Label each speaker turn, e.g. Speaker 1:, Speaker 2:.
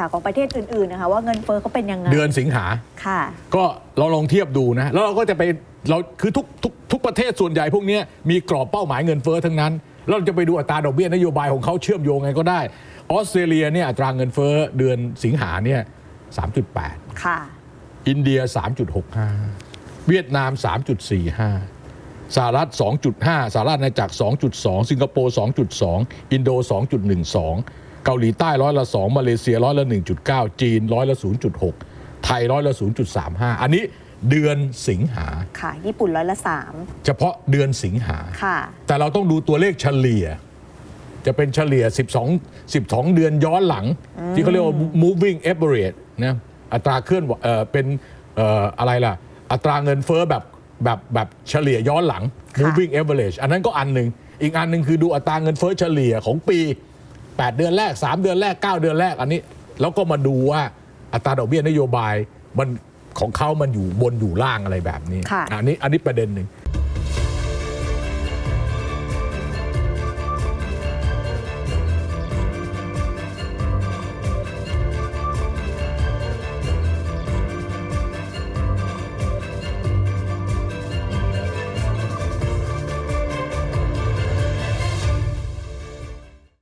Speaker 1: ค่ะของประเทศอื่นๆนะคะว่าเงินเฟ้อเขาเป็นยังไง
Speaker 2: เดือนสิงหา
Speaker 1: ค่ะ
Speaker 2: ก็เราลองเทียบดูนะ แล้วเราก็จะไปเราคือทุกทุกทุกประเทศส่วนใหญ่พวกเนี้ยมีกรอบเป้าหมายเงินเฟ้อทั้งนั้น เราจะไปดูอัตราดอกเบี้ยนโยบายของเขาเชื่อมโยงไงก็ได้ ออสเตรเลียเนี่ยอัตราเงินเฟ้อเดือนสิงหาเนี่ย3.8
Speaker 1: ค่ะ
Speaker 2: อินเดีย 3.65 เวียดนาม 3.45 สหรัฐ 2.5 สหรัฐอาณาจักร2.2 สิงคโปร์ 2.2 อินโด 2.12 เกาหลีใต้ร้อยละ2มาเลเซียร้อยละ1.9 จีนร้อยละ0.6 ไทยร้อยละ 0.35 อันนี้เดือนสิงหา
Speaker 1: ค่ะ ญี่ปุ่นร้อยละสาม
Speaker 2: เฉพาะเดือนสิงหา
Speaker 1: ค่ะ
Speaker 2: แต่เราต้องดูตัวเลขเฉลี่ย จะเป็นเฉลี่ย 12 12 เดือนย้อนหลัง ที่เขาเรียกว่า moving average นะอัตราเคลื่อนไหวเอ่อเป็นเอ่ออะไรล่ะ อัตราเงินเฟ้อแบบแบบแบบเฉลี่ยย้อนหลัง
Speaker 1: ค่ะ
Speaker 2: moving average อันนั้นก็อันหนึ่งอีกอันหนึ่งคือดูอัตราเงินเฟ้อเฉลี่ยของปี 8 เดือนแรก 3 เดือนแรก 9 เดือนแรกอันนี้ แล้วก็มาดูว่าอัตราดอกเบี้ยนโยบายมันของเขามันอยู่บนอยู่ล่างอะไรแบบนี้
Speaker 1: ค่ะ
Speaker 2: อันนี้อันนี้ประเด็นหนึ่ง